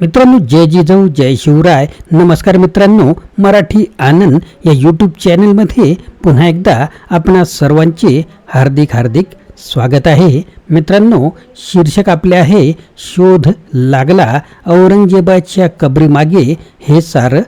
मित्रांनो जय जिजाऊ जय शिवराय. नमस्कार मित्रांनो मराठी आनंद या यूट्यूब चॅनलमध्ये पुन्हा एकदा आपणा सर्वांचे हार्दिक हार्दिक स्वागत आहे. मित्रांनो शीर्षक आपले आहे शोध लागला औरंगजेबाच्या कबरीमागे हे सारं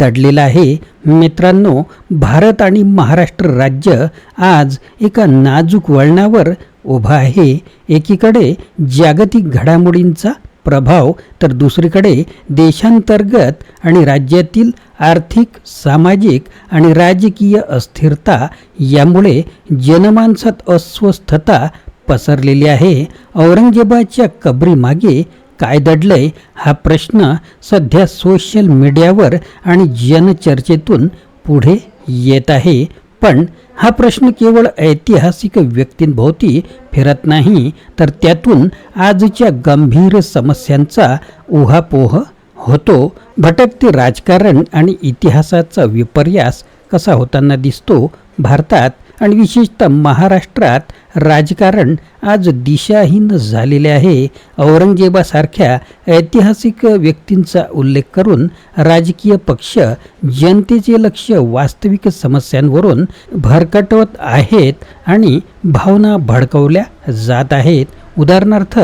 दडलेलं आहे. मित्रांनो भारत आणि महाराष्ट्र राज्य आज एका नाजूक वळणावर उभा आहे. एकीकडे जागतिक घडामोडींचा प्रभाव तर दुसरीकडे देशांतर्गत आणि राज्यातील आर्थिक सामाजिक आणि राजकीय अस्थिरता यामुळे जनमानसात अस्वस्थता पसरलेली आहे. औरंगजेबाच्या कबरीमागे काय दडलंय हा प्रश्न सध्या सोशल मीडियावर आणि जनचर्चेतून पुढे येत आहे. पण हा प्रश्न केवळ ऐतिहासिक व्यक्तींभोवती फिरत नाही तर त्यातून आजच्या गंभीर समस्यांचा उहापोह होतो. भटकते राजकारण आणि इतिहासाचा विपर्यास कसा होताना दिसतो? भारतात आणि विशेषतः महाराष्ट्रात राजकारण आज दिशाहीन झालेले आहे. औरंगजेबासारख्या ऐतिहासिक व्यक्तींचा उल्लेख करून राजकीय पक्ष जनतेचे लक्ष वास्तविक समस्यांवरून भरकटवत आहेत आणि भावना भडकवल्या जात आहेत. उदाहरणार्थ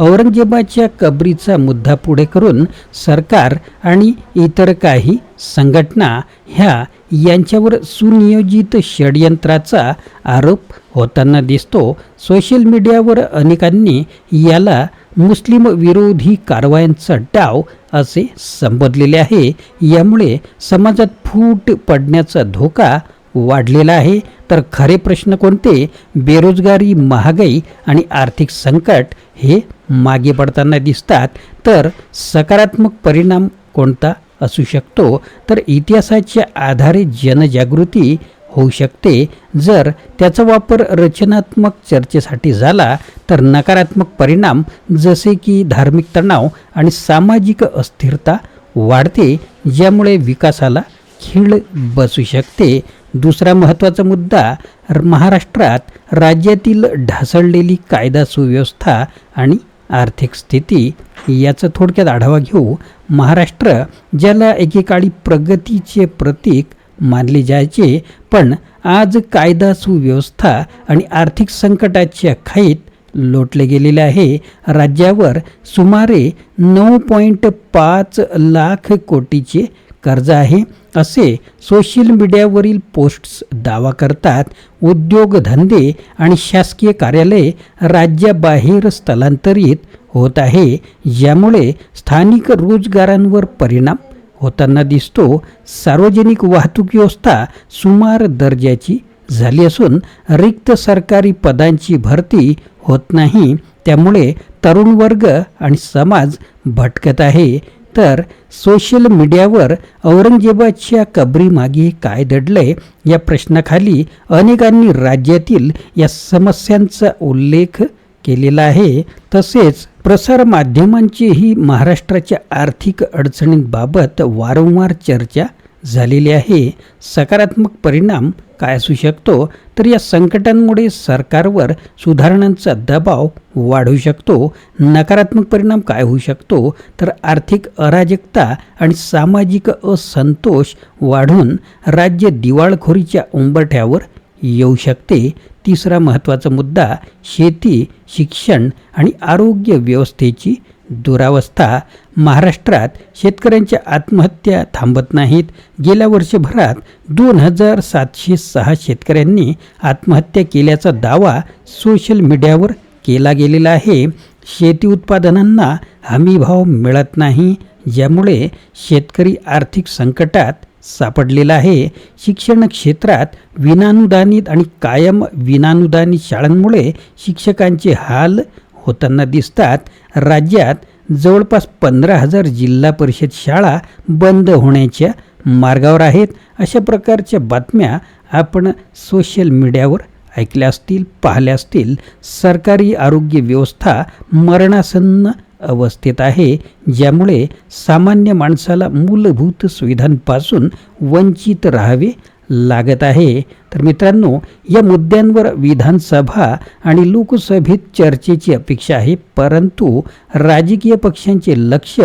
औरंगजेबाच्या कबरीचा मुद्दा पुढे करून सरकार आणि इतर काही संघटना ह्या यांच्यावर सुनियोजित षडयंत्राचा आरोप होताना दिसतो. सोशल मीडियावर अनेकांनी याला मुस्लिम विरोधी कारवायांचा डाव असे संबोधलेले आहे. यामुळे समाजात फूट पडण्याचा धोका वाढलेला आहे. तर खरे प्रश्न कोणते? बेरोजगारी महागाई आणि आर्थिक संकट हे मागे पडताना दिसतात. तर सकारात्मक परिणाम कोणता? असू शकतो तर इतिहासाच्या आधारे जनजागृती होऊ शकते. जर त्याचा वापर रचनात्मक चर्चेसाठी झाला तर नकारात्मक परिणाम जसे की धार्मिक तणाव आणि सामाजिक अस्थिरता वाढते ज्यामुळे विकासाला खीळ बसू शकते. दुसरा महत्त्वाचा मुद्दा महाराष्ट्रात राज्यातील ढासळलेली कायदा सुव्यवस्था आणि आर्थिक स्थिती याचा थोडक्यात आढावा घेऊ. महाराष्ट्र ज्याला एकेकाळी प्रगतीचे प्रतीक मानले जायचे पण आज कायदा सुव्यवस्था आणि आर्थिक संकटाच्या खाईत लोटले गेलेले आहे. राज्यावर सुमारे नऊ पॉईंट पाच लाख कोटीचे कर्ज आहे. असे सोशल मीडियावरील पोस्ट्स दावा करतात उद्योगधंदे आणि शासकीय कार्यालय राज्याबाहेर स्थलांतरित होत आहे. ज्यामुळे स्थानिक रोजगारांवर परिणाम होताना दिसतो. सार्वजनिक वाहतूक व्यवस्था सुमार दर्जाची झाली असून रिक्त सरकारी पदांची भरती होत नाही. त्यामुळे तरुण वर्ग आणि समाज भटकत आहे. तर सोशल मीडियावर औरंगजेबाच्या कबरीमागे काय दडलंय या प्रश्नाखाली अनेकांनी राज्यातील या समस्यांचा उल्लेख केलेला आहे. तसेच प्रसार माध्यमांचीही महाराष्ट्राच्या आर्थिक अडचणींबाबत वारंवार चर्चा झालेले आहे. सकारात्मक परिणाम काय असू शकतो? तर या संकटांमुळे सरकारवर सुधारणांचा दबाव वाढू शकतो. नकारात्मक परिणाम काय होऊ शकतो? तर आर्थिक अराजकता आणि सामाजिक असंतोष वाढून राज्य दिवाळखोरीच्या उंबरठ्यावर येऊ शकते. तिसरा महत्त्वाचा मुद्दा शेती शिक्षण आणि आरोग्य व्यवस्थेची दुरावस्था महाराष्ट्रात शेतकऱ्यांच्या आत्महत्या थांबत नाहीत. गेल्या वर्षभरात दोन हजार सातशे सहा शेतकऱ्यांनी आत्महत्या केल्याचा दावा सोशल मीडियावर केला गेलेला आहे. शेती उत्पादनांना हमीभाव मिळत नाही ज्यामुळे शेतकरी आर्थिक संकटात सापडलेला आहे. शिक्षण क्षेत्रात विनानुदानित आणि कायम विनानुदानित शाळांमुळे शिक्षकांचे हाल होताना दिसतात राज्यात जवळपास पंधरा हजार जिल्हा परिषद शाळा बंद होण्याच्या मार्गावर आहेत अशा प्रकारच्या बातम्या आपण सोशल मीडियावर ऐकल्या असतील पाहिल्या असतील. सरकारी आरोग्य व्यवस्था मरणासन्न अवस्थेत आहे ज्यामुळे सामान्य माणसाला मूलभूत सुविधांपासून वंचित राहावे लागत आहे. तर मित्रांनो या मुद्द्यांवर विधानसभा आणि लोकसभेत चर्चेची अपेक्षा आहे परंतु राजकीय पक्षांचे लक्ष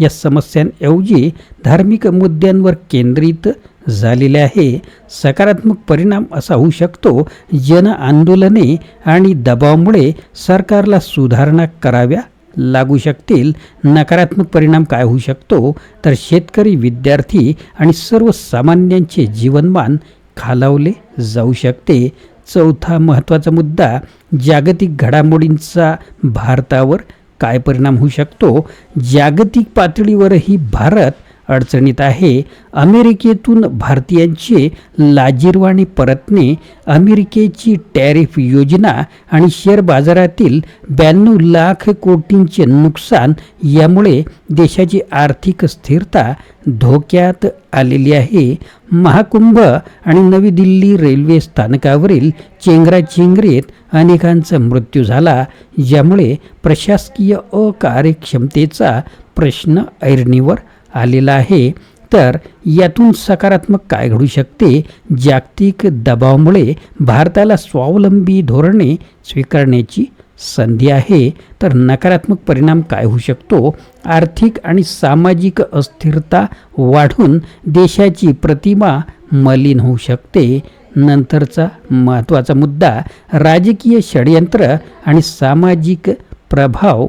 या समस्यांऐवजी धार्मिक मुद्द्यांवर केंद्रित झालेले आहे. सकारात्मक परिणाम असा होऊ शकतो. जन आंदोलने आणि दबावामुळे सरकारला सुधारणा कराव्या लागू शकतील नकारात्मक परिणाम काय होऊ शकतो? तर शेतकरी विद्यार्थी आणि सर्वसामान्यांचे जीवनमान खालावले जाऊ शकते. चौथा महत्त्वाचा मुद्दा जागतिक घडामोडींचा भारतावर काय परिणाम होऊ शकतो? जागतिक पातळीवरही भारत अडचणीत आहे. अमेरिकेतून भारतीयांचे लाजीरवाणी परतणे अमेरिकेची टॅरिफ योजना आणि शेअर बाजारातील ब्याण्णव लाख कोटींचे नुकसान यामुळे देशाची आर्थिक स्थिरता धोक्यात आलेली आहे. महाकुंभ आणि नवी दिल्ली रेल्वे स्थानकावरील चेंगराचेंगरीत अनेकांचा मृत्यू झाला ज्यामुळे प्रशासकीय अकार्यक्षमतेचा प्रश्न ऐरणीवर आलेला आहे. तर यातून सकारात्मक काय घडू शकते? जागतिक दबावामुळे भारताला स्वावलंबी धोरणे स्वीकारण्याची संधी आहे. तर नकारात्मक परिणाम काय होऊ शकतो? आर्थिक आणि सामाजिक अस्थिरता वाढून देशाची प्रतिमा मलिन होऊ शकते. नंतरचा महत्त्वाचा मुद्दा राजकीय षडयंत्र आणि सामाजिक प्रभाव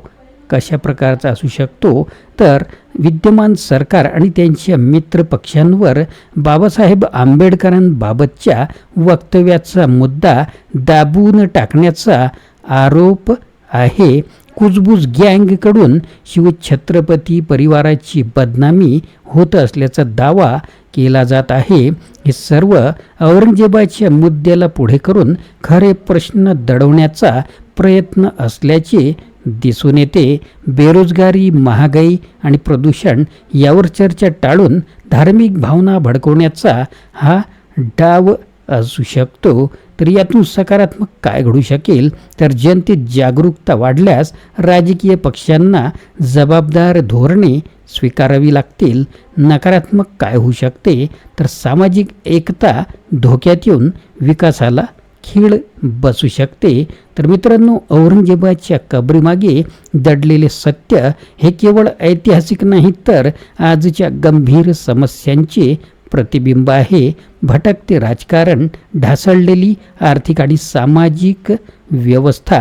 कशा प्रकारचा असू शकतो? तर विद्यमान सरकार आणि त्यांच्या मित्रपक्षांवर बाबासाहेब आंबेडकरांबाबतच्या वक्तव्याचा मुद्दा दाबून टाकण्याचा आरोप आहे. कुजबूज गँगकडून शिवछत्रपती परिवाराची बदनामी होत असल्याचा दावा केला जात आहे. हे सर्व औरंगजेबाच्या मुद्द्याला पुढे करून खरे प्रश्न दडवण्याचा प्रयत्न असल्याचे दिसून येते. बेरोजगारी महागाई आणि प्रदूषण यावर चर्चा टाळून धार्मिक भावना भडकवण्याचा हा डाव असू शकतो. तर यातून सकारात्मक काय घडू शकेल? तर जनतेत जागरूकता वाढल्यास राजकीय पक्षांना जबाबदार धोरणे स्वीकारावी लागतील. नकारात्मक काय होऊ शकते? तर सामाजिक एकता धोक्यात येऊन विकासाला खीळ बसू शकते. तर मित्रांनो औरंगजेबाच्या कबरीमागे दडलेले सत्य हे केवळ ऐतिहासिक नाही तर आजच्या गंभीर समस्यांचे प्रतिबिंब आहे. भटकते राजकारण ढासळलेली आर्थिक आणि सामाजिक व्यवस्था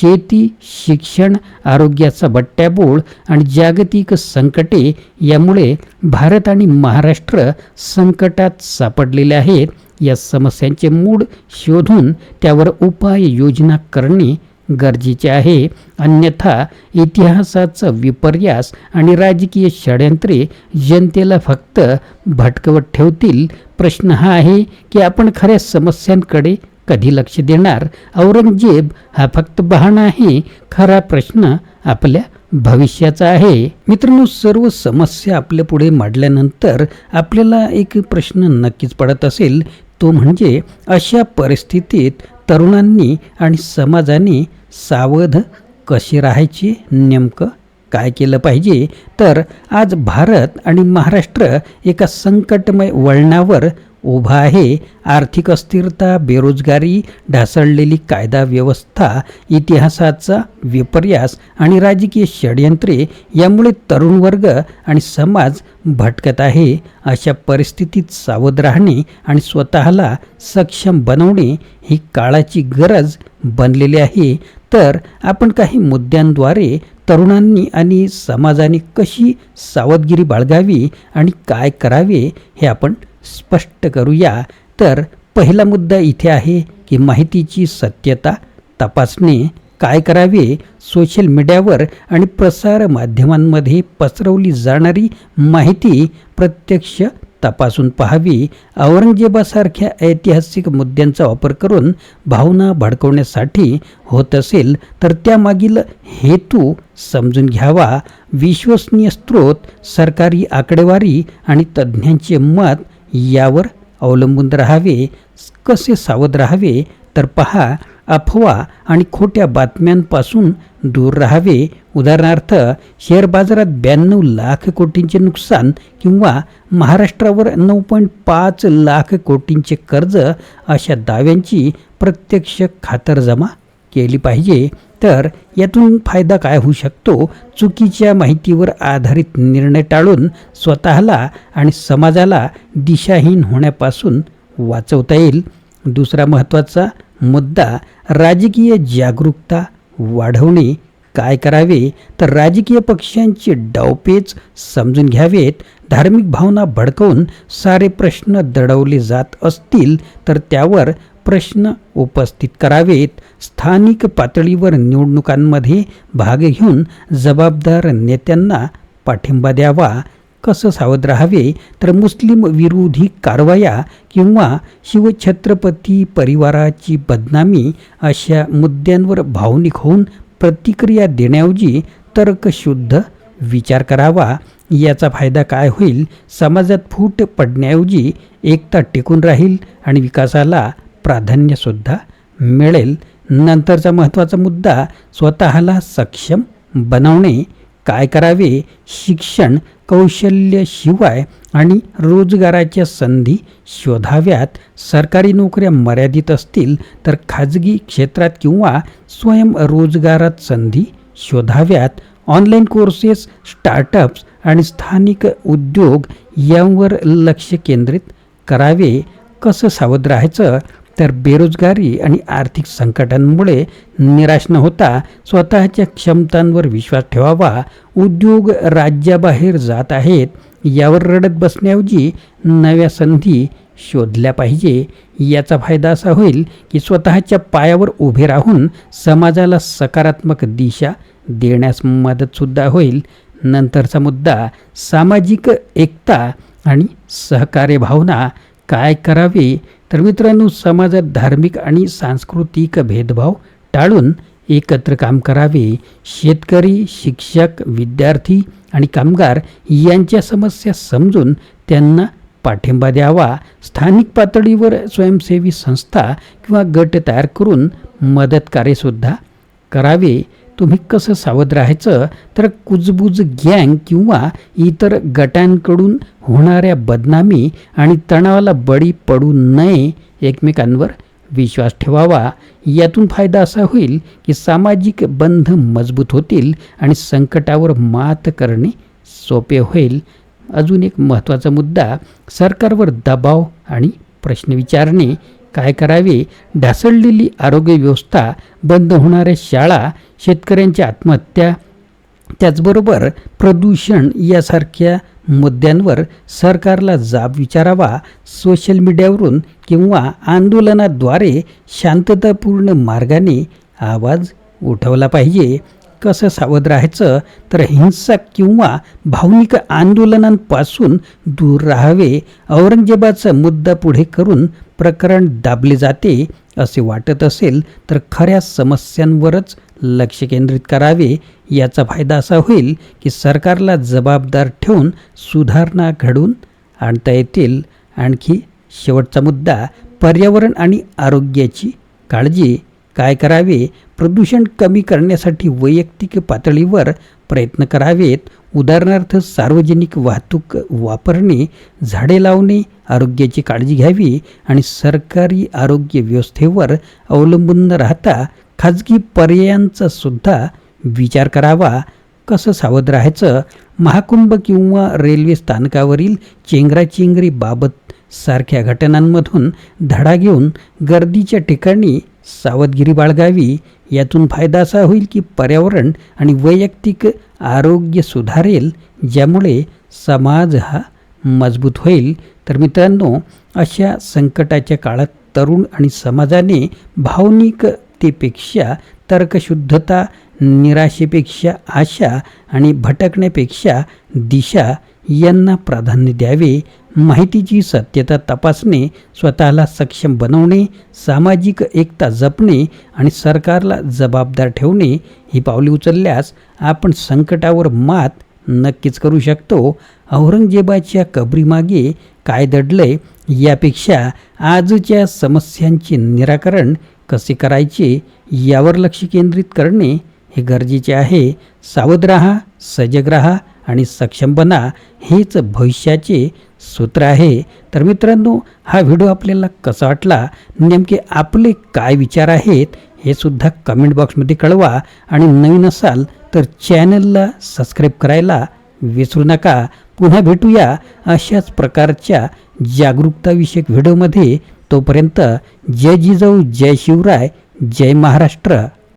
शेती शिक्षण आरोग्याचा बट्ट्याबोळ आणि जागतिक संकटे यामुळे भारत आणि महाराष्ट्र संकटात सापडलेले आहेत. या समस्यांचे मूळ शोधून त्यावर उपाययोजना करणे गरजेचे आहे. अन्यथा इतिहासाचा विपर्यास आणि राजकीय षडयंत्रे जनतेला फक्त भटकवत ठेवतील. प्रश्न हा आहे की आपण खऱ्या समस्यांकडे कधी लक्ष देणार? औरंगजेब हा फक्त बहाणा आहे. खरा प्रश्न आपल्या भविष्याचा आहे. मित्रांनो सर्व समस्या आपल्या पुढे मांडल्यानंतर आपल्याला एक प्रश्न नक्कीच पडत असेल. तो म्हणजे अशा परिस्थितीत तरुणांनी आणि समाजाने सावध कसे राहायचे? नेमकं काय केलं पाहिजे? तर आज भारत आणि महाराष्ट्र एका संकटमय वळणावर उभा आहे. आर्थिक अस्थिरता बेरोजगारी ढासळलेली कायदा व्यवस्था इतिहासाचा विपर्यास आणि राजकीय षडयंत्रे यामुळे तरुण वर्ग आणि समाज भटकत आहे. अशा परिस्थितीत सावध राहणे आणि स्वतःला सक्षम बनवणे ही काळाची गरज बनलेली आहे. तर आपण काही मुद्द्यांद्वारे तरुणांनी आणि समाजाने कशी सावधगिरी बाळगावी आणि काय करावे हे आपण स्पष्ट करूया. तर पहिला मुद्दा इथे आहे की माहितीची सत्यता तपासणे काय करावे सोशल मीडियावर आणि प्रसार माध्यमांमध्ये पसरवली जाणारी माहिती प्रत्यक्ष तपासून पाहावी. औरंगजेबासारख्या ऐतिहासिक मुद्द्यांचा वापर करून भावना भडकवण्यासाठी होत असेल तर त्यामागील हेतू समजून घ्यावा. विश्वसनीय स्रोत सरकारी आकडेवारी आणि तज्ज्ञांचे मत यावर अवलंबून राहावे कसे सावध राहावे तर तर पहा अफवा आणि खोट्या बातम्यांपासून दूर राहावे. उदाहरणार्थ शेअर बाजारात ब्याण्णव लाख कोटींचे नुकसान किंवा महाराष्ट्रावर नऊ पॉईंट पाच लाख कोटींचे कर्ज अशा दाव्यांची प्रत्यक्ष खातरजमा केली पाहिजे. तर यातून फायदा काय होऊ शकतो? चुकीच्या माहितीवर आधारित निर्णय टाळून स्वतःला आणि समाजाला दिशाहीन होण्यापासून वाचवता येईल. दुसरा महत्त्वाचा मुद्दा राजकीय जागरूकता वाढवणे. काय करावे? तर राजकीय पक्षांचे डावपेच समजून घ्यावेत. धार्मिक भावना भडकवून सारे प्रश्न दडवले जात असतील तर त्यावर प्रश्न उपस्थित करावेत. स्थानिक पातळीवर निवडणुकांमध्ये भाग घेऊन जबाबदार नेत्यांना पाठिंबा द्यावा. कसं सावध राहावे? तर मुस्लिम विरोधी कारवाया किंवा शिवछत्रपती परिवाराची बदनामी अशा मुद्द्यांवर भावनिक होऊन प्रतिक्रिया देण्याऐवजी तर्कशुद्ध विचार करावा. याचा फायदा काय होईल? समाजात फूट पडण्याऐवजी एकता टिकून राहील आणि विकासाला प्राधान्यसुद्धा मिळेल. नंतरचा महत्त्वाचा मुद्दा स्वतःला सक्षम बनवणे काय करावे शिक्षण कौशल्यशिवाय आणि रोजगाराच्या संधी शोधाव्यात. सरकारी नोकऱ्या मर्यादित असतील तर खाजगी क्षेत्रात किंवा स्वयंरोजगारात संधी शोधाव्यात. ऑनलाईन कोर्सेस स्टार्टअप्स आणि स्थानिक उद्योग यांवर लक्ष केंद्रित करावे. कसं सावध राहायचं? तर बेरोजगारी आणि आर्थिक संकटांमुळे निराश न होता स्वतःच्या क्षमतांवर विश्वास ठेवावा उद्योग राज्याबाहेर जात आहेत यावर रडत बसण्याऐवजी नव्या संधी शोधल्या पाहिजे. याचा फायदा असा होईल की स्वतःच्या पायावर उभे राहून समाजाला सकारात्मक दिशा देण्यास मदतसुद्धा होईल. नंतरचा मुद्दा सामाजिक एकता आणि सहकार्य भावना काय करावी? तर मित्रांनो समाजात धार्मिक आणि सांस्कृतिक भेदभाव टाळून एकत्र काम करावे. शेतकरी शिक्षक विद्यार्थी आणि कामगार यांच्या समस्या समजून त्यांना पाठिंबा द्यावा. स्थानिक पातळीवर स्वयंसेवी संस्था किंवा गट तयार करून मदत कार्यसुद्धा करावे. तुम्ही कसं सावध राहायचं? तर कुजबुज गँग किंवा इतर गटांकडून होणाऱ्या बदनामी आणि तणावाला बळी पडू नये एकमेकांवर विश्वास ठेवावा. यातून फायदा असा होईल की सामाजिक बंध मजबूत होतील आणि संकटावर मात करणे सोपे होईल. अजून एक महत्त्वाचा मुद्दा सरकारवर दबाव आणि प्रश्न विचारणे. काय करावे? ढासळलेली आरोग्य व्यवस्था बंद होणाऱ्या शाळा शेतकऱ्यांच्या आत्महत्या त्याचबरोबर प्रदूषण यासारख्या मुद्द्यांवर सरकारला जाब विचारावा सोशल मीडियावरून किंवा आंदोलनाद्वारे शांततापूर्ण मार्गाने आवाज उठवला पाहिजे. कसं सावध राहायचं? तर हिंसक किंवा भावनिक आंदोलनांपासून दूर राहावे. औरंगजेबाचा मुद्दा पुढे करून प्रकरण दाबले जाते असे वाटत असेल तर खऱ्या समस्यांवरच लक्ष केंद्रित करावे. याचा फायदा असा होईल की सरकारला जबाबदार ठेवून सुधारणा घडून आणता येतील. आणखी शेवटचा मुद्दा पर्यावरण आणि आरोग्याची काळजी. काय करावे? प्रदूषण कमी करण्यासाठी वैयक्तिक पातळीवर प्रयत्न करावेत. उदाहरणार्थ सार्वजनिक वाहतूक वापरणे झाडे लावणे आरोग्याची काळजी घ्यावी आणि सरकारी आरोग्य व्यवस्थेवर अवलंबून न राहता खाजगी पर्यायांचा सुद्धा विचार करावा. कसं सावध राहायचं? महाकुंभ किंवा रेल्वे स्थानकावरील चेंगराचेंगरी बाबत सारख्या घटनांमधून धडा घेऊन गर्दीच्या ठिकाणी सावधगिरी बाळगावी. यातून फायदा असा होईल की पर्यावरण आणि वैयक्तिक आरोग्य सुधारेल ज्यामुळे समाज हा मजबूत होईल. तर मित्रांनो अशा संकटाच्या काळात तरुण आणि समाजाने भावनिकतेपेक्षा तर्कशुद्धता निराशेपेक्षा आशा आणि भटकण्यापेक्षा दिशा यांना प्राधान्य द्यावे. माहितीची सत्यता तपासणे स्वतःला सक्षम बनवणे सामाजिक एकता जपणे आणि सरकारला जबाबदार ठेवणे ही पावले उचलल्यास आपण संकटावर मात नक्कीच करू शकतो. औरंगजेबाच्या कबरीमागे काय दडलंय यापेक्षा आजच्या समस्यांचे निराकरण कसे करायचे यावर लक्ष केंद्रित करणे हे गरजेचे आहे. सावध राहा सजग राहा आणि सक्षम बना हेच भविष्याचे सूत्र आहे. तर मित्रांनो हा व्हिडिओ आपल्याला कसा वाटला? नेमके आपले काय विचार आहेत? हे सुद्धा कमेंट बॉक्समध्ये कळवा. आणि नवीन असाल तर चॅनलला सबस्क्राईब करायला विसरू नका. पुन्हा भेटूया अशाच प्रकारच्या जागरूकताविषयक व्हिडिओमध्ये. तोपर्यंत जय जिजाऊ जय शिवराय जय महाराष्ट्र.